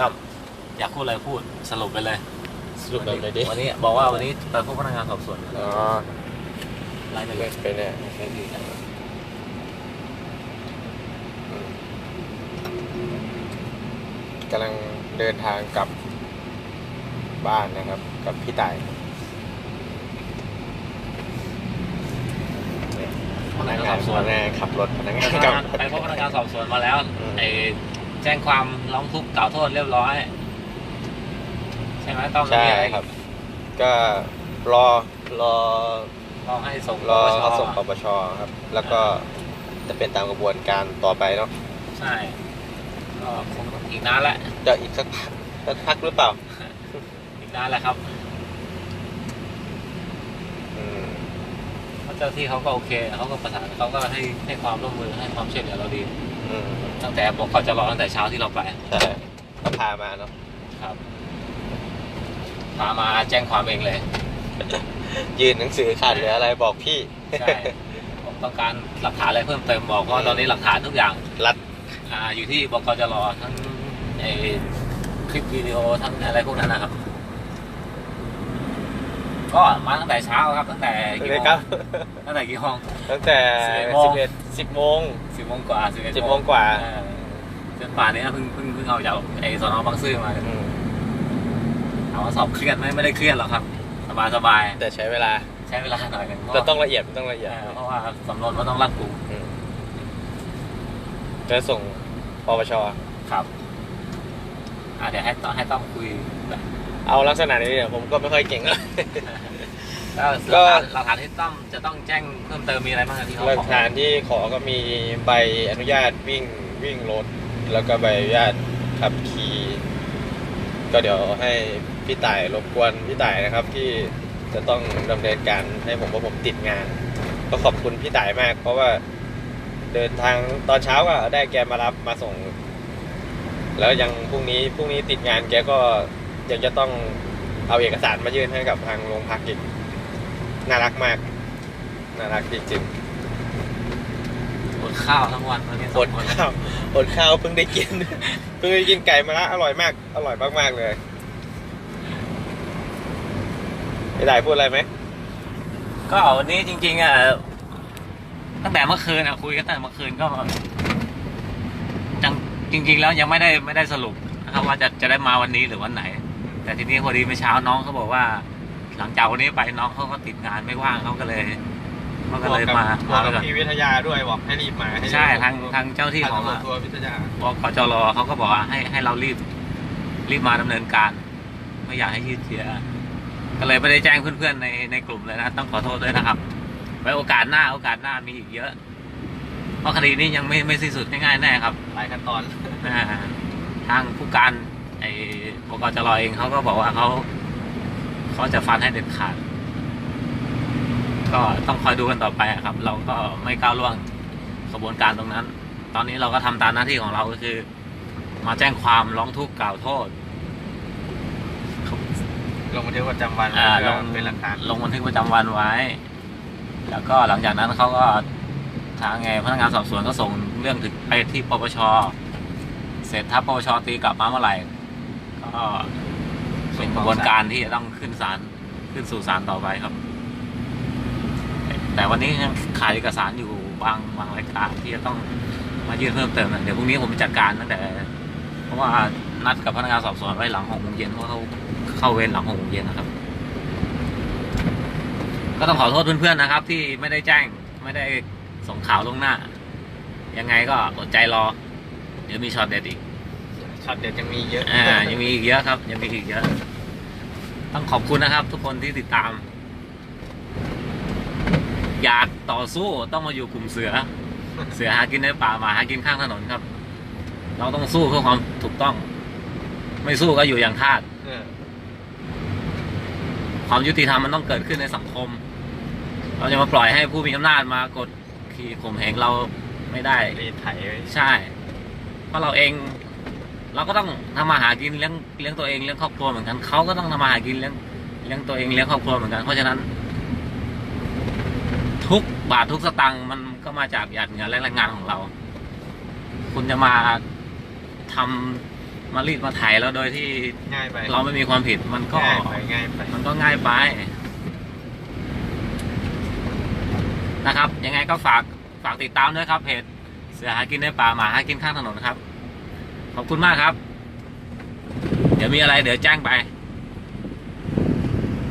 ตั้มอยากพูดอะไรพูดสรุปไปเลยสรุปแบบไหนดิวันนี้บอกว่าวันนี้ไปพบพนักงานสอบสวนอ๋อรายละเอีไม่ยดเป็นไรไม่ดีนะอืมกำลังเดินทางกลับบ้านนะครับ กับพี่ต่ายเนี่ยพนักงานพนักงานขับรถพนักงานไปกลับไปพบพนักงานสอบสวนมาแล้วอืมไอ้ แจ้งความร้องทุกข์กล่าวโทษเรียบร้อย ใช่ไหมต้องใช่มีอะไครับ ก็รอรอรอให้ส่งรอปปชเขาส่งปปชครับ แล้วก็จะเป็นตามกระบวนการต่อไปเนาะใช่ก็คงต้องอีกนานแหละจะอีกสักพักสักพักหรือเปล่า อีกนานแหละครับอืมเพราะเจ้าที่เขาก็โอเคเขาก็ประสานเขาก็ให้ให้ความร่วมมือให้ความช่วยเหลือเราดี อืมตั้งแต่บอกเขาจะรอตั้งแต่เช้าที่เราไป ใช่ก็พามาเนาะครับพามาแจ้งความเองเลย ยื่นหนังสือขาดเหลืออะไรบอกพี่ ใช่ผมต้องการหลักฐานอะไรเพิ่มเติมบอกเพราะตอนนี้หลักฐานทุกอย่างรัด อ่าอยู่ที่บกจรทั้งไอคลิปวิดีโอทั้งอะไรพวกนั้นนะครับ ก็มาตั้งแต่เช้าครับตั้งแต่กี่เลยโมงครับตั้งแต่กี่โมงตั้งแต่11โมงสิบเอ็ดสิบโมงสิบโมงกว่าสิบเอ็ด10โมงกว่าจนป่านนี้เพิ่งเพิ่งเพิ่งเอาจากไอสอนอบางซื่อมาอืมถามว่าสอบเครียดไหมไม่ได้เครียดหรอกครับ สบายสบายแต่ใช้เวลาใช้เวลาหน่อยหนึงเพราะแต่ต้องละเอียดต้องละเอียดเออเพราะว่าสำนวนมันต้องรัดกุมอืมจะส่งปปชครับอ่าเดี๋ยวให้ต้องให้ต้องคุยแบบ เอาลักษณะนี้เนี่ยผมก็ไม่ค่อยเก่งแล้วแล้วก็หลักฐานหลักฐานที่ต้องจะต้องแจ้งเพิ่มเติมมีอะไรบ้างครับที่เขาหลักขอฐานที่ขอก็มีใบอนุญาตวิ่งวิ่งรถ แล้วก็ใบอนุญาตขับขี่ก็เดี๋ยวให้พี่ต่ายรบกวนพี่ต่ายนะครับที่จะต้องดำเนินการให้ผมเพราะผมติดงาน ก็ขอบคุณพี่ต่ายมาก เพราะว่าเดินทางตอนเช้าก็ได้แกมารับมาส่ง แล้วยังพรุ่งนี้พรุ่งนี้ติดงานแกก็ ยังจะต้องเอาเอกสารมายื่นให้กับทางโรงพักอีกน่ารักมาก น่ารักจริงๆอดข้าวทั้งวันวันนี้สออดงคนข้าวอดข้าวเพิ่งได้กิน เพิ่งได้กินไก่มาละอร่อยมาก อร่อยมากๆเลยไม่ได้พูดอะไรไหมก็วันนี้จริงๆอะตั้งแต่เมื่อคืนอะคุยกันตั้งแต่เมื่อคืนก็จังจริง ๆ แล้วยังไม่ได้ไม่ได้สรุปนะครับว่าจะจะได้มาวันนี้หรือวันไหน แต่ทีนี้พอดีเมื่อเช้าน้องเขาบอกว่า หลังจากวันนี้ไปน้องเขาก็ติดงานไม่ว่างเขาก็เลยเขาก็เลยมาบอกมากับก่อนพี่วิทยาด้วยบอกให้รีบมาให้รีบใช่ทางทางเจ้าที่ของ ทางตำรวจทัวร์วิทยา บกจรเขาก็บอกว่าให้ให้เรารีบรีบมาดำเนินการ ไม่อยากให้ยืดเยื้อก็เลยไม่ได้แจ้งเพื่อนๆในในกลุ่มเลยนะ ต้องขอโทษด้วยนะครับ ไว้โอกาสหน้าโอกาสหน้ามีอีกเยอะ เพราะคดีนี้ยังไม่ไม่สิ้นสุดง่ายๆแน่ครับหลายขั้นตอน อ่าทางผู้การไอ้บกจรเองเขาก็บอกว่าเขาเขาจะฟันให้เด็ดขาด ก็ต้องคอยดูกันต่อไปอะครับ เราก็ไม่ก้าวล่วงกระบวนการตรงนั้น ตอนนี้เราก็ทำตามหน้าที่ของเราก็คือ มาแจ้งความร้องทุกข์กล่าวโทษลงบันทึกประจำวันอ่าลเพื่งอเป็นหลักฐานลงบันทึกประจำวันไว้ แล้วก็หลังจากนั้นเขาก็ทางไงพนักงานสอบสวนก็ส่งเรื่องถึงไปที่ปปชเสร็จถ้าปปชตีกลับมาเมื่อไหร่ ก็เป็นกระบวนการที่จะต้องขึ้นศาลขึ้นสู่ศาลต่อไปครับ แต่วันนี้ยังขาดเอกสารอยู่บางบางรายการที่จะต้องมายื่นเพิ่มเติมนะเดี๋ยวพรุ่งนี้ผมจัดการตั้งแต่ เพราะว่านัดกับพนักงานสอบสวนไว้หลังหกโมงเย็นเพราะเขาเข้าเวรหลังหกโมงเย็นนะครับ ก็ต้องขอโทษเพื่อนๆนะครับ ที่ไม่ได้แจ้งไม่ได้ส่งข่าวล่วงหน้า ยังไงก็อดใจรอ เดี๋ยวมีช็อตเด็ดอีก ช็อตเด็ดยังมีเยอะอ่ายังมีอีกเยอะครับ ยังมีอีกเยอะ ต้องขอบคุณนะครับ ทุกคนที่ติดตาม อยากต่อสู้ต้องมาอยู่กลุ่มเสือ เสือหากินในป่าหมาหากินข้างถนนครับ เราต้องสู้เพื่อความถูกต้อง ไม่สู้ก็อยู่อย่างทาสเออความยุติธรรมมันต้องเกิดขึ้นในสังคม เราจะมาปล่อยให้ผู้มีอำนาจมากดขี่ข่มเหงเราไม่ได้รีดไถไว้ ใช่ เพราะเราเอง เราก็ต้องทำมาหากินเลี้ยงเลี้ยงตัวเองเลี้ยงครอบครัวเหมือนกันเขาก็ต้องทำมาหากินเลี้ยงเลี้ยงตัวเองเลี้ยงครอบครัวเหมือนกัน เพราะฉะนั้น ทุกบาททุกสตังค์มันก็มาจากหยาดเหงื่อและแรงงานของเรา คุณจะมาทำมารีดมาไถ่ายแล้วโดยที่ง่ายไปเราไม่มีความผิดมันก็ ง่ายไปง่ายไปมันก็ง่ายไปนะครับ ยังไงก็ฝากฝากติดตามด้วยครับเพจเสือหากินในป่าหมาหากินข้างถนนครับ ขอบคุณมากครับ เดี๋ยวมีอะไรเดี๋ยวแจ้งไป